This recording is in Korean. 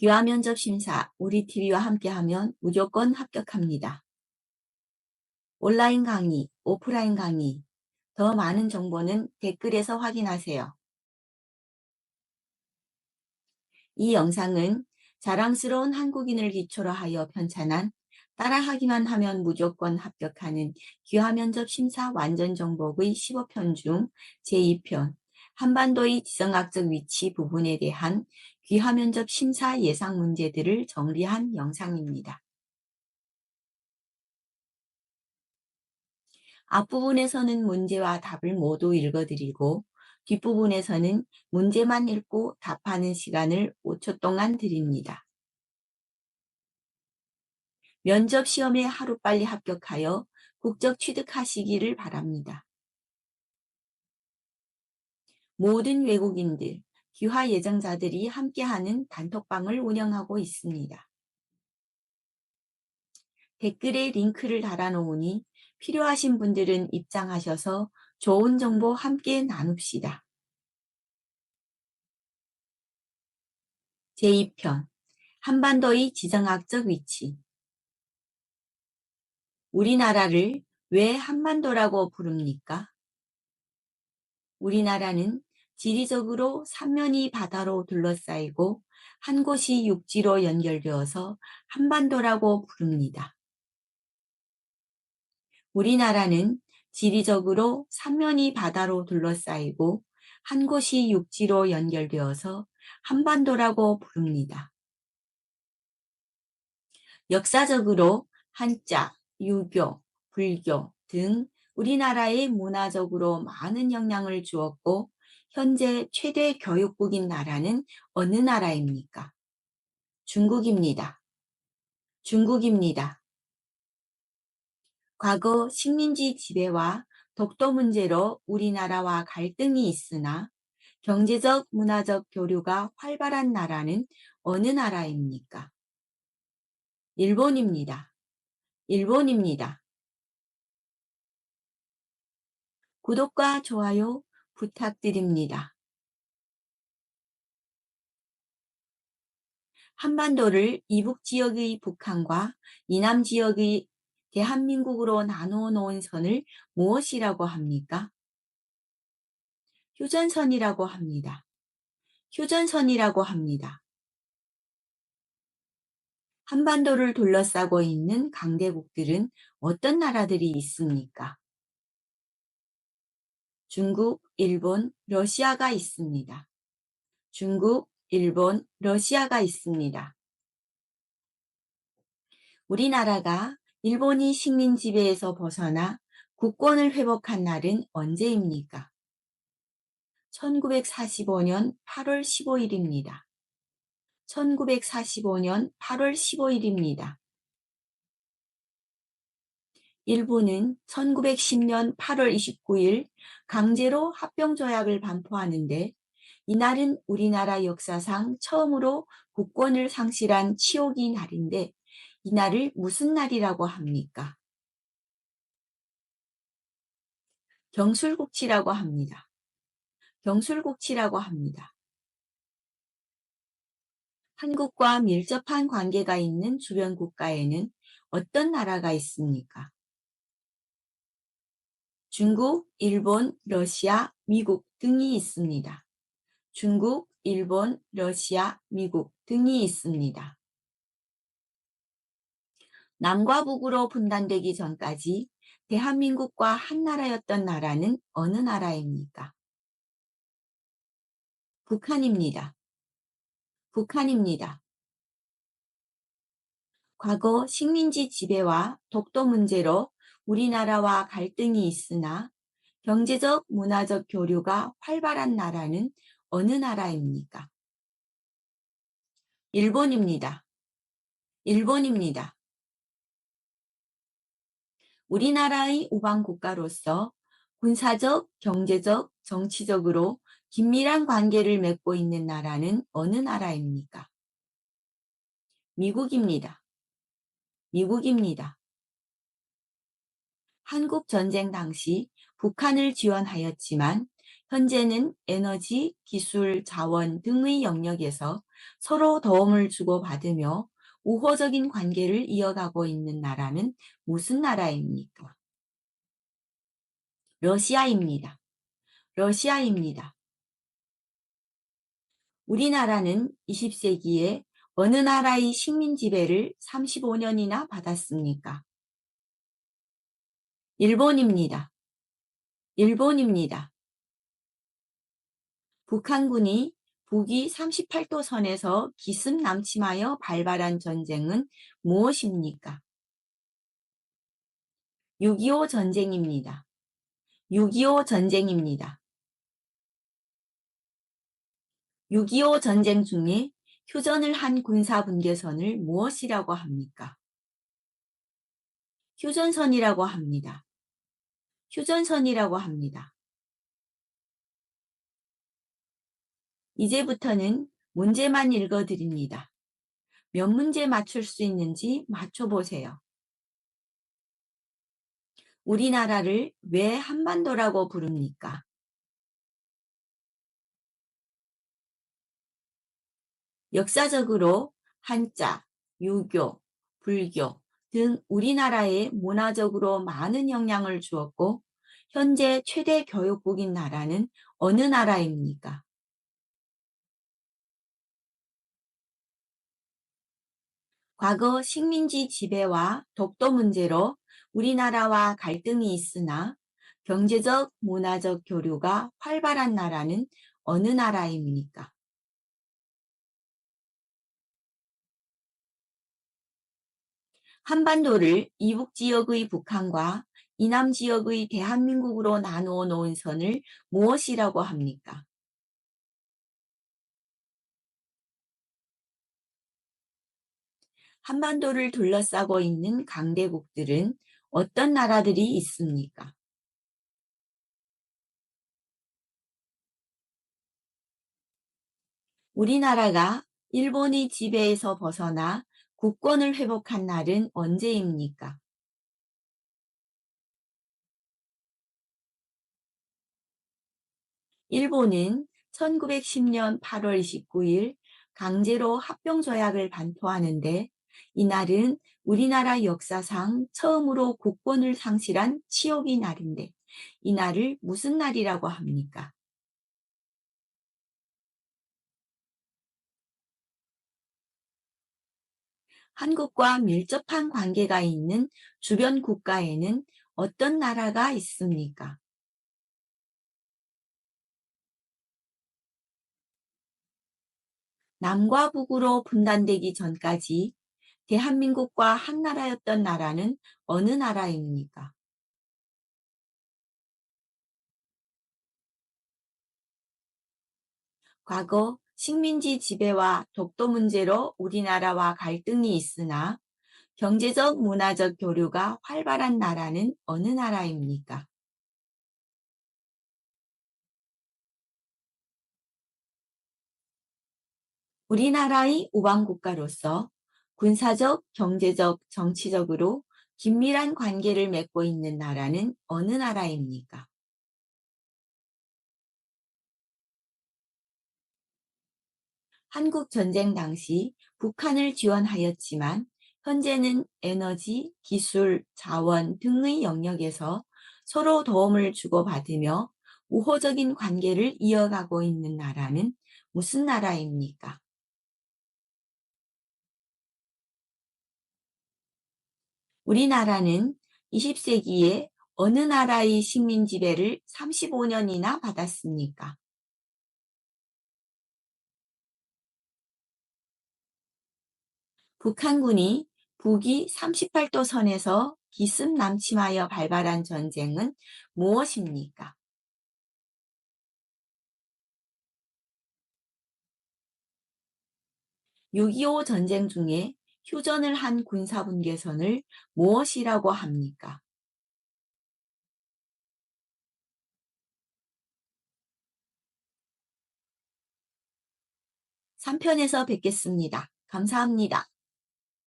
귀화 면접 심사 우리 TV와 함께하면 무조건 합격합니다. 온라인 강의, 오프라인 강의, 더 많은 정보는 댓글에서 확인하세요. 이 영상은 자랑스러운 한국인을 기초로 하여 편찬한 따라하기만 하면 무조건 합격하는 귀화 면접 심사 완전 정복의 15편 중 제2편 한반도의 지정학적 위치 부분에 대한 귀화면접 심사 예상 문제들을 정리한 영상입니다. 앞부분에서는 문제와 답을 모두 읽어드리고 뒷부분에서는 문제만 읽고 답하는 시간을 5초 동안 드립니다. 면접 시험에 하루빨리 합격하여 국적 취득하시기를 바랍니다. 모든 외국인들, 귀화 예정자들이 함께하는 단톡방을 운영하고 있습니다. 댓글에 링크를 달아놓으니 필요하신 분들은 입장하셔서 좋은 정보 함께 나눕시다. 제2편 한반도의 지정학적 위치 우리나라를 왜 한반도라고 부릅니까? 우리나라는 지리적으로 삼면이 바다로 둘러싸이고 한 곳이 육지로 연결되어서 한반도라고 부릅니다. 우리나라는 지리적으로 삼면이 바다로 둘러싸이고 한 곳이 육지로 연결되어서 한반도라고 부릅니다. 역사적으로 한자, 유교, 불교 등 우리나라에 문화적으로 많은 영향을 주었고 현재 최대 교육국인 나라는 어느 나라입니까? 중국입니다. 중국입니다. 과거 식민지 지배와 독도 문제로 우리나라와 갈등이 있으나 경제적 문화적 교류가 활발한 나라는 어느 나라입니까? 일본입니다. 일본입니다. 구독과 좋아요 부탁드립니다. 한반도를 이북 지역의 북한과 이남 지역의 대한민국으로 나누어 놓은 선을 무엇이라고 합니까? 휴전선이라고 합니다. 휴전선이라고 합니다. 한반도를 둘러싸고 있는 강대국들은 어떤 나라들이 있습니까? 중국, 일본, 러시아가 있습니다. 중국, 일본, 러시아가 있습니다. 우리나라가 일본이 식민 지배에서 벗어나 국권을 회복한 날은 언제입니까? 1945년 8월 15일입니다. 1945년 8월 15일입니다. 일본은 1910년 8월 29일 강제로 합병조약을 반포하는데 이날은 우리나라 역사상 처음으로 국권을 상실한 치욕이 날인데 이날을 무슨 날이라고 합니까? 경술국치라고 합니다. 경술국치라고 합니다. 한국과 밀접한 관계가 있는 주변 국가에는 어떤 나라가 있습니까? 중국, 일본, 러시아, 미국 등이 있습니다. 중국, 일본, 러시아, 미국 등이 있습니다. 남과 북으로 분단되기 전까지 대한민국과 한 나라였던 나라는 어느 나라입니까? 북한입니다. 북한입니다. 과거 식민지 지배와 독도 문제로 우리나라와 갈등이 있으나 경제적 문화적 교류가 활발한 나라는 어느 나라입니까? 일본입니다. 일본입니다. 우리나라의 우방 국가로서 군사적, 경제적, 정치적으로 긴밀한 관계를 맺고 있는 나라는 어느 나라입니까? 미국입니다. 미국입니다. 한국 전쟁 당시 북한을 지원하였지만 현재는 에너지, 기술, 자원 등의 영역에서 서로 도움을 주고받으며 우호적인 관계를 이어가고 있는 나라는 무슨 나라입니까? 러시아입니다. 러시아입니다. 우리나라는 20세기에 어느 나라의 식민 지배를 35년이나 받았습니까? 일본입니다. 일본입니다. 북한군이 북위 38도 선에서 기습 남침하여 발발한 전쟁은 무엇입니까? 6.25 전쟁입니다. 6.25 전쟁입니다. 6.25 전쟁 중에 휴전을 한 군사 분계선을 무엇이라고 합니까? 휴전선이라고 합니다. 휴전선이라고 합니다. 이제부터는 문제만 읽어드립니다. 몇 문제 맞출 수 있는지 맞춰보세요. 우리나라를 왜 한반도라고 부릅니까? 역사적으로 한자, 유교, 불교 등 우리나라에 문화적으로 많은 영향을 주었고 현재 최대 교육국인 나라는 어느 나라입니까? 과거 식민지 지배와 독도 문제로 우리나라와 갈등이 있으나 경제적, 문화적 교류가 활발한 나라는 어느 나라입니까? 한반도를 이북 지역의 북한과 이남 지역의 대한민국으로 나누어 놓은 선을 무엇이라고 합니까? 한반도를 둘러싸고 있는 강대국들은 어떤 나라들이 있습니까? 우리나라가 일본의 지배에서 벗어나 국권을 회복한 날은 언제입니까? 일본은 1910년 8월 29일 강제로 합병조약을 반포하는데 이날은 우리나라 역사상 처음으로 국권을 상실한 치욕의 날인데 이 날을 무슨 날이라고 합니까? 한국과 밀접한 관계가 있는 주변 국가에는 어떤 나라가 있습니까? 남과 북으로 분단되기 전까지 대한민국과 한 나라였던 나라는 어느 나라입니까? 과거 식민지 지배와 독도 문제로 우리나라와 갈등이 있으나 경제적 문화적 교류가 활발한 나라는 어느 나라입니까? 우리나라의 우방국가로서 군사적, 경제적, 정치적으로 긴밀한 관계를 맺고 있는 나라는 어느 나라입니까? 한국 전쟁 당시 북한을 지원하였지만 현재는 에너지, 기술, 자원 등의 영역에서 서로 도움을 주고받으며 우호적인 관계를 이어가고 있는 나라는 무슨 나라입니까? 우리나라는 20세기에 어느 나라의 식민 지배를 35년이나 받았습니까? 북한군이 북위 38도 선에서 기습 남침하여 발발한 전쟁은 무엇입니까? (6.25) 전쟁 중에 휴전을 한 군사분계선을 무엇이라고 합니까? 3편에서 뵙겠습니다. 감사합니다.